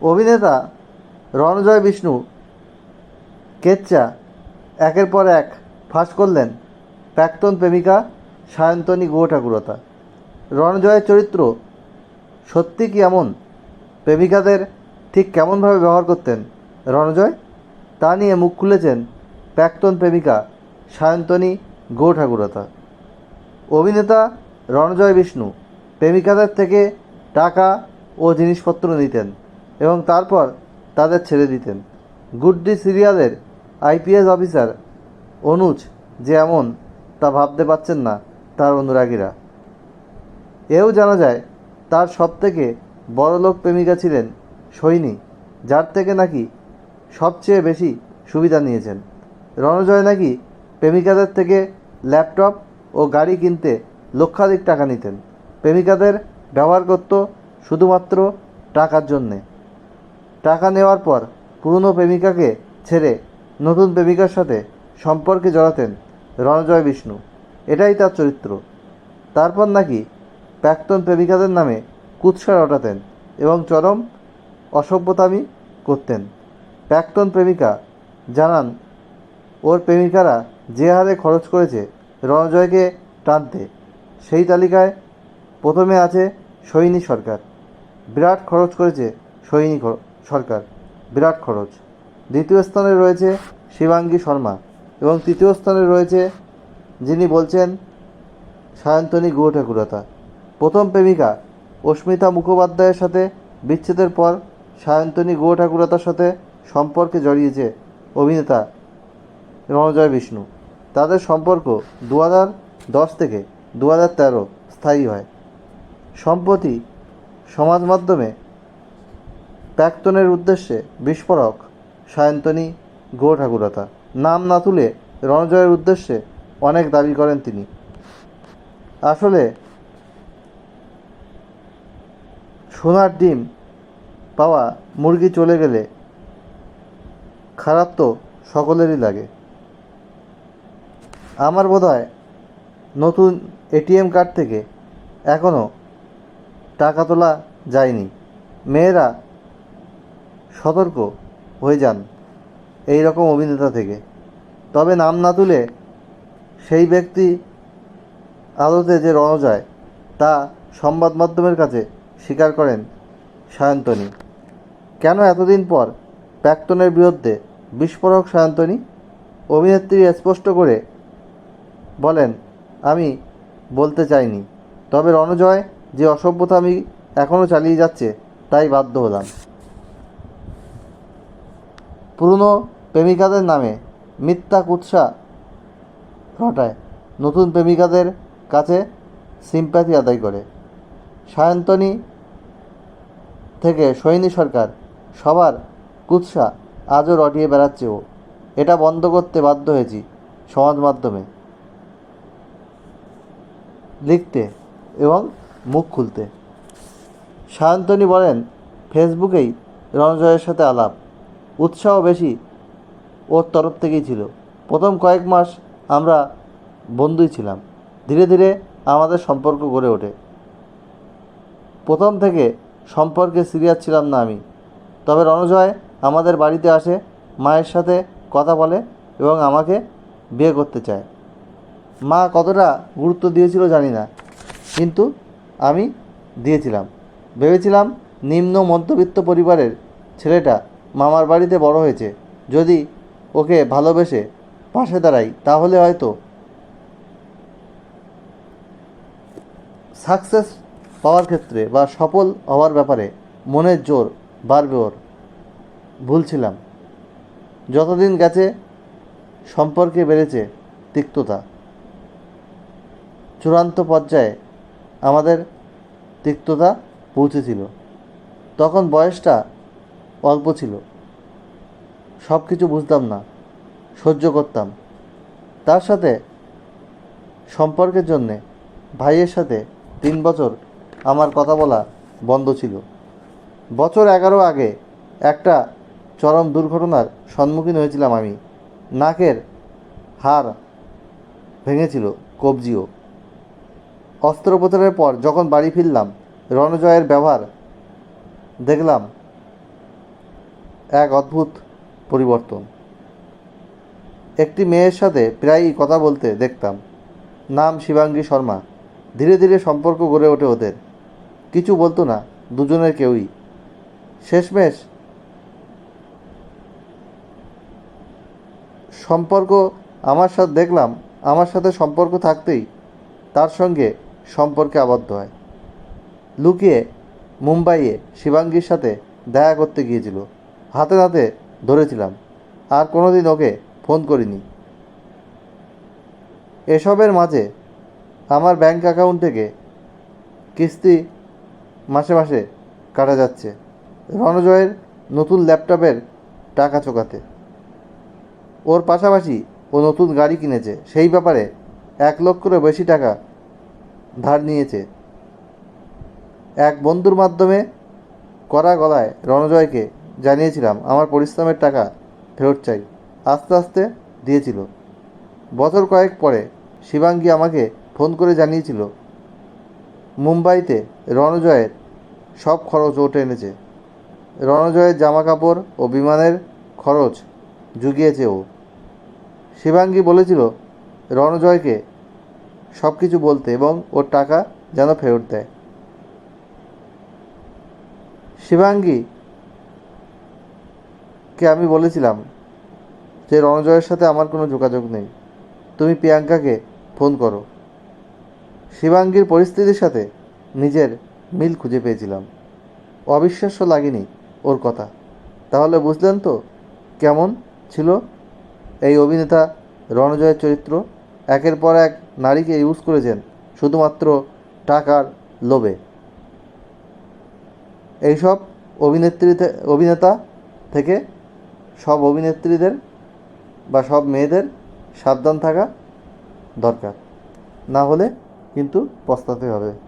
অভিনেতা রণজয় বিষ্ণু কেচ্চা একের পর এক ফাঁস করলেন প্রাক্তন প্রেমিকা সায়ন্তনী ঠাকুরতা রণজয়ের চরিত্র সত্যি কি এমন? প্রেমিকাদের ঠিক কেমনভাবে ব্যবহার করতেন রণজয়? তা নিয়ে মুখ খুলেছেন প্রাক্তন প্রেমিকা সায়ন্তনী গো ঠাকুরতা অভিনেতা রণজয় বিষ্ণু প্রেমিকাদের থেকে টাকা ও জিনিসপত্র নিতেন। এবং তারপর তাদের ছেড়ে দিতেন। গুড্ডি সিরিয়ালের আইপিএস অফিসার অনুজ যে এমন তা ভাবতে পারছেন না তার অনুরাগীরা। এও জানা যায়, তার সবথেকে বড়লোক প্রেমিকা ছিলেন সৈনী, যার থেকে নাকি সবচেয়ে বেশি সুবিধা নিয়েছেন। রণজয় নাকি প্রেমিকাদের থেকে ল্যাপটপ ও গাড়ি কিনতে লক্ষাধিক টাকা নিতেন। প্রেমিকাদের ব্যবহার করত শুধুমাত্র টাকার জন্যে। টাকা নেওয়ার পর পুরনো প্রেমিকাকে ছেড়ে নতুন প্রেমিকার সাথে সম্পর্কে জড়াতেন রণজয় বিষ্ণু। এটাই তার চরিত্র। তারপর নাকি প্রাক্তন প্রেমিকাদের নামে কুৎসা রটাতেন এবং চরম অসভ্যতামি করতেন। প্রাক্তন প্রেমিকা জানান, ওর প্রেমিকারা যে হারে খরচ করেছে রণজয়কে টানতে, সেই তালিকায় প্রথমে আছে সৈনী সরকার। বিরাট খরচ করেছে সৈনী সরকার। বিরাট খরচ। দ্বিতীয় স্থানে রয়েছে শিবাঙ্গী শর্মা এবং তৃতীয় স্থানে রয়েছে যিনি বলছেন সায়ন্তনী গুহ ঠাকুরতা প্রথম প্রেমিকা অস্মিতা মুখোপাধ্যায়ের সাথে বিচ্ছেদের পর সায়ন্তনী গুহ ঠাকুরতার সাথে সম্পর্কে জড়িয়েছে অভিনেতা রণজয় বিষ্ণু। তাদের সম্পর্ক দু দশ থেকে দু হাজার তেরো স্থায়ী হয়। সম্প্রতি সমাজ মাধ্যমে প্রাক্তনের উদ্দেশ্যে বিস্ফোরক, সায়ন্তনী গো ঠাকুরতা নাম না তুলে রণজয়ের উদ্দেশ্যে অনেক দাবি করেন তিনি। আসলে সোনার ডিম পাওয়া মুরগি চলে গেলে খারাপ তো সকলেরই লাগে। আমার বোধ হয় নতুন এটিএম কার্ড থেকে এখনও টাকা তোলা যায়নি। মেয়েরা সতর্ক হয়ে যান এই রকম অভিনেতা থেকে। তবে নাম না তুলে সেই ব্যক্তি আদতে যে রণজয়, তা সংবাদ মাধ্যমের কাছে স্বীকার করেন সায়ন্তনী। কেন এতদিন পর প্রাক্তনের বিরুদ্ধে বিস্ফোরক সায়ন্তনী? অভিনেত্রী স্পষ্ট করে বলেন, আমি বলতে চাইনি। তবে রণজয় যে অসভ্যতা আমি এখনও চালিয়ে যাচ্ছে, তাই বাধ্য হলাম। পুরনো প্রেমিকাদের নামে মিথ্যা কুৎসা ঘটায় নতুন প্রেমিকাদের কাছে সিম্প্যাথি আদায় করে। সায়ন্তনী থেকে সৈনী সরকার, সবার কুৎসা আজও রটিয়ে বেড়াচ্ছে ও। এটা বন্ধ করতে বাধ্য হয়েছি সমাজ মাধ্যমে। লিখতে এবং মুখ খুলতে। সায়ন্তনী বলেন, ফেসবুকেই রণজয়ের সাথে আলাপ। উৎসাহ বেশি ওর তরফ থেকেই ছিল। প্রথম কয়েক মাস আমরা বন্ধুই ছিলাম। ধীরে ধীরে আমাদের সম্পর্ক গড়ে ওঠে। প্রথম থেকে সম্পর্কে সিরিয়াস ছিলাম না আমি। তবে রণজয় আমাদের বাড়িতে আসে, মায়ের সাথে কথা বলে এবং আমাকে বিয়ে করতে চায়। মা কতটা গুরুত্ব দিয়েছিল জানি না, কিন্তু আমি দিয়েছিলাম। ভেবেছিলাম নিম্ন মধ্যবিত্ত পরিবারের ছেলেটা মামার বাড়িতে বড় হয়েছে। যদি ওকে ভালোবেসে পাশে দাঁড়াই, তাহলে হয়তো সাকসেস পাওয়ার ক্ষেত্রে বা সফল হওয়ার ব্যাপারে মনের জোর বাড়বে ওর। ভুলছিলাম। যতদিন গেছে, সম্পর্কে বেড়েছে তিক্ততা। চূড়ান্ত পর্যায়ে আমাদের তিক্ততা পৌঁছেছিল। তখন বয়সটা অল্প ছিল। সব কিছু বুঝতাম না, সহ্য করতাম। তার সাথে সম্পর্কের জন্যে ভাইয়ের সাথে তিন বছর আমার কথা বলা বন্ধ ছিল। বছর এগারো আগে একটা চরম দুর্ঘটনার সম্মুখীন হয়েছিলাম আমি। নাকের হাড় ভেঙেছিল কবজিও। অস্ত্রোপচারের পর যখন বাড়ি ফিরলাম, রণজয়ের ব্যবহার দেখলাম এক অদ্ভুত পরিবর্তন। একটি মেয়ের সাথে প্রায়ই কথা বলতে দেখতাম। নাম শিবাঙ্গী শর্মা। ধীরে ধীরে সম্পর্ক গড়ে ওঠে ওদের। কিছু বলতো না, দুজনের কেউই। শেষমেশ সম্পর্ক আমার সাথে দেখলাম, আমার সাথে সম্পর্ক থাকতেই তার সঙ্গে সম্পর্কে আবদ্ধ হয়। লুকিয়ে মুম্বাইয়ে শিবাঙ্গীর সাথে দেখা করতে গিয়েছিল। হাতে হাতে ধরেছিলাম। আর কোনোদিন ওকে ফোন করিনি। এসবের মাঝে আমার ব্যাংক অ্যাকাউন্ট থেকে কিস্তি মাসে মাসে কাটা যাচ্ছে রণজয়ের নতুন ল্যাপটপের টাকা চোকাতে। ওর পাশাপাশি ও নতুন গাড়ি কিনেছে, সেই ব্যাপারে এক লক্ষেরও বেশি টাকা ধার নিয়েছে। এক বন্ধুর মাধ্যমে করা গলায় রণজয়কে জানিয়েছিলাম, আমার পরিশ্রমের টাকা ফেরত চাই। আস্তে আস্তে দিয়েছিল। বছর কয়েক পরে শিবাঙ্গী আমাকে ফোন করে জানিয়েছিল, মুম্বাইতে রণজয়ের সব খরচ ওঠে এনেছে। রণজয়ের জামা কাপড় ও বিমানের খরচ জুগিয়েছে ও। শিবাঙ্গী বলেছিল, রণজয়কে সব কিছু বলতে এবং ওর টাকা যেন ফেরত দেয়। শিবাঙ্গী কে আমি বলেছিলাম যে রণজয়ের সাথে আমার কোনো যোগাযোগ নেই। তুমি প্রিয়াঙ্কাকে ফোন করো। শিবাঙ্গীর পরিস্থিতির সাথে নিজের মিল খুঁজে পেয়েছিলাম। অবিশ্বাস্য লাগেনি ওর কথা। তাহলে বুঝলেন তো কেমন ছিল এই অভিনেতা রণজয়ের চরিত্র? একের পর এক নারীকে ইউজ করেছেন শুধুমাত্র টাকার লোভে। এইসব অভিনেত্রী অভিনেতা থেকে সব অভিনেত্রীদের বা সব মেয়েদের সাবধান থাকা দরকার। না হলে কিন্তু পস্তাতে হবে।